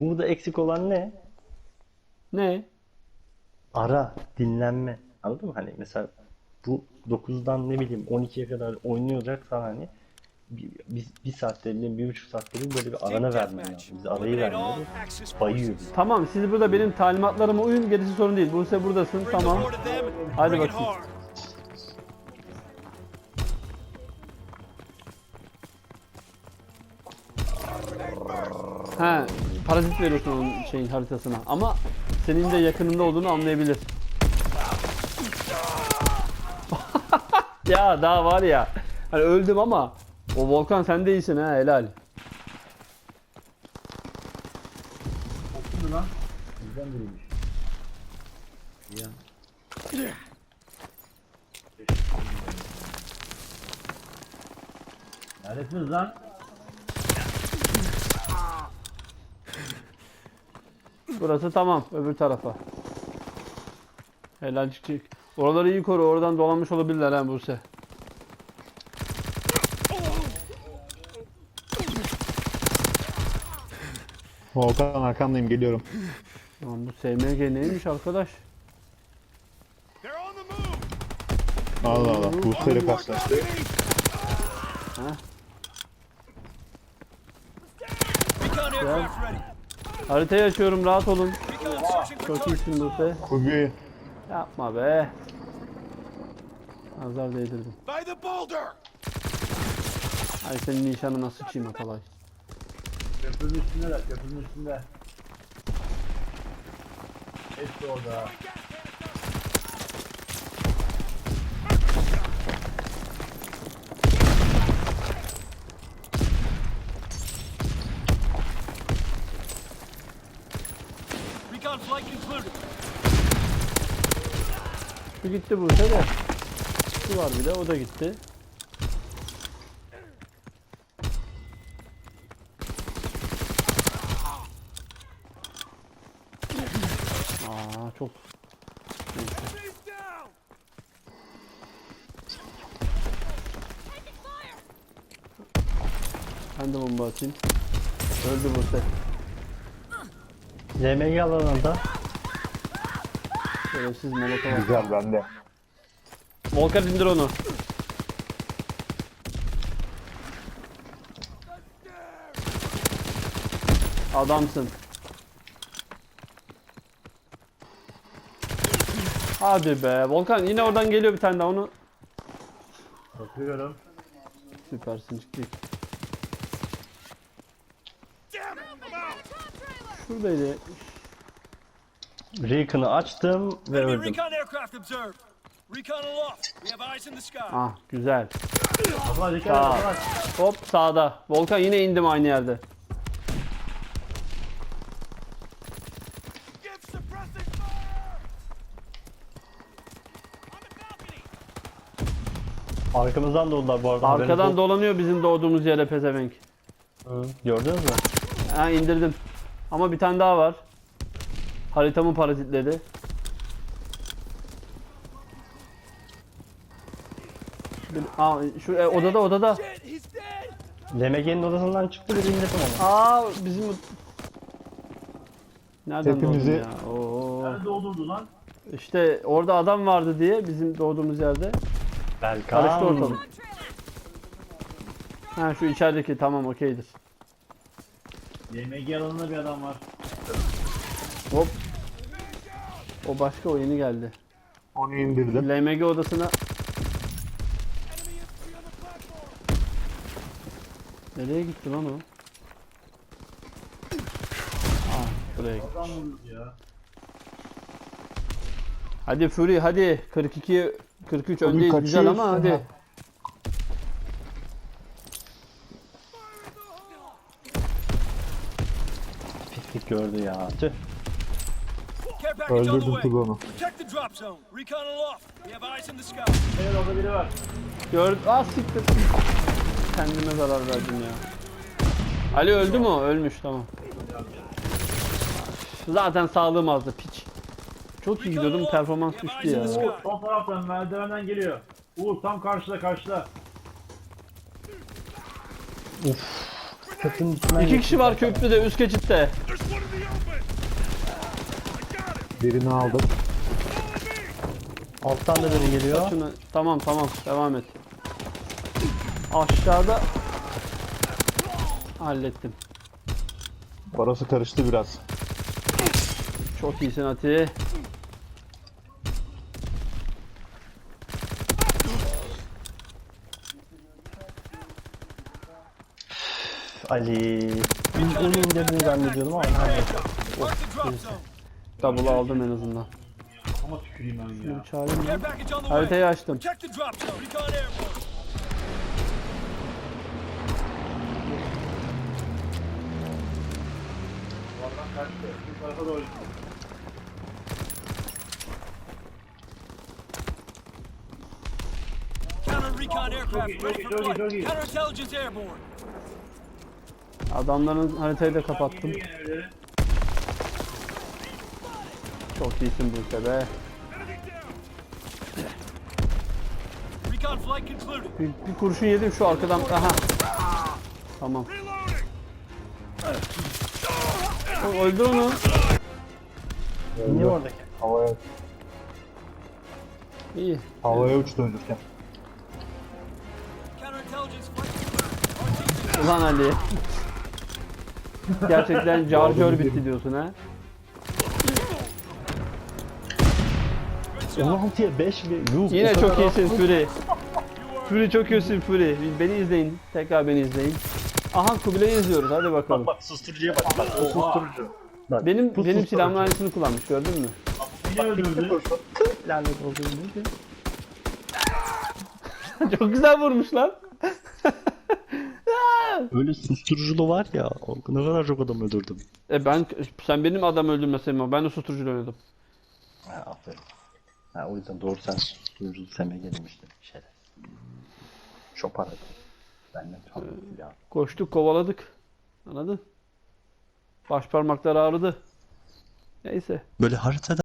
Burada eksik olan ne? Ne? Ara, dinlenme. Anladın mı? Hani mesela bu 9'dan ne bileyim 12'ye kadar oynayacaksan hani bir, bir, bir saatte bir, bir buçuk saatte bir böyle bir arana vermen lazım. Biz arayı vermiyoruz. Bayıyor bizi. Tamam siz burada benim talimatlarıma uyun gerisi sorun değil. Buse buradasın tamam. Hadi bakayım. He parazit veriyorsun onun şeyin haritasına ama senin de yakınında olduğunu anlayabilir. ya daha var ya. Hani öldüm ama o Volkan sen de iyisin ha helal. Okunu lan. Bizden biriymiş. Ya. Neredesiniz lan? Burası tamam öbür tarafa. Helal çık. Oraları iyi koru oradan dolanmış olabilirler ha Buse. Volkan arkamdayım geliyorum. Lan bu SMG neymiş arkadaş? Allah Allah. Buse'yle karşılaştı. Haritayı açıyorum rahat olun. Çok iyisin Buse. Kubi. Yapma be. Nazar değdirdim. Ay senin nişanına sıçayım Atalay. Köprünün üstünde de köprünün üstünde. Hepsi orada. Şu gitti Buse de. Şu var bir de o da gitti. Aa çok down! ben de bomba atayım. Öldü Buse. LMG alanında Şerefsiz molotov. Güzel bende. Volkan indir onu. Adamsın. Hadi be. Volkan yine oradan geliyor bir tane daha onu. Bakıyorum. Süpersin çıktık. Şuradaydı. Recon'ı açtım ve öldüm. recon aircraft observed. Recon aloft. We have eyes in the sky. Ah güzel. Sağ. abla. Hop sağda. Volkan yine indim aynı yerde. Arkamızdan doldular bu arada. Arkadan dolanıyor bizim doğduğumuz yere pezevenk. olsun. Gördünüz mü? Ha indirdim. Ama bir tane daha var. Haritamı parazitledi. Aa, şu e, odada odada. LMG'nin odasından çıktı bir indirdim onu. Aa bizim Nereden Hepimizi- doğdun ya? Oo. Nerede doldurdu lan? İşte orada adam vardı diye bizim doğduğumuz yerde. Karıştı Belkan. ortalık. Ha şu içerideki tamam okeydir. YMG alanında bir adam var. Hop. O başka o yeni geldi. Onu indirdim. LMG odasına nereye gitti lan o? Aa, buraya gitti. Hadi Fury hadi 42 43 Fury öndeyiz güzel ama hadi. ha. Pislik gördü ya. Tüh. Öldürdüm way. Kugon'u. Protect the drop zone. Recon aloft. We have eyes in the sky. Evet orada biri var. Gör ah siktir. Kendime zarar verdim ya. Ali öldü mü? o? Ölmüş tamam. Zaten sağlığım azdı piç. Çok iyi gidiyordum performans düştü ya. Son taraftan merdivenden geliyor. Uğur tam karşıda karşıda. İçinden İki kişi var köprüde üst geçitte. Birini aldım. Alttan da biri geliyor. Şunu tamam tamam devam et. Aşağıda hallettim. Orası karıştı biraz. Çok iyisin Ati. Ali. Onu indirdiğini zannediyordum ama neyse. Double'ı aldım en azından. Ama tüküreyim ben Şunu ya. çağırayım way. Haritayı açtım. Kaçtı. Bu tarafa doğru. Recon aircraft ready for flight. Counterintelligence airborne. Adamların haritayı da kapattım. Evleri. Çok iyisin bu be. Recon flight concluded. Bir, bir kurşun yedim şu arkadan. Aha. Tamam. O, öldür onu. Niye oradaki? Havaya, İyi. havaya uçtu concluded. Ulan Ali. Gerçekten carjör bitti diyorsun ha. 16'ya 5 ve yuh. Yine çok iyisin Fury. Fury çok iyisin Fury. Beni izleyin. Tekrar beni izleyin. Aha Kubilay'ı izliyoruz. Hadi bakalım. Bak bak susturucuya bak bak o susturucu. Bak, Benim bu benim silahımın aynısını kullanmış gördün mü? Beni öldürdü. Lanet dedi. çok güzel vurmuş lan. Öyle susturuculu var ya ne kadar çok adam öldürdüm. E ben sen benim adam öldürmeseydin ama ben de susturucuyla oynadım. Ha aferin. Ha o yüzden doğru sen susturuculu seme gelmiştin. Şeref. Şopar hadi. Benden çaldın silahı. Koştuk kovaladık. Anladın? Baş parmaklar ağrıdı. Neyse. Böyle haritada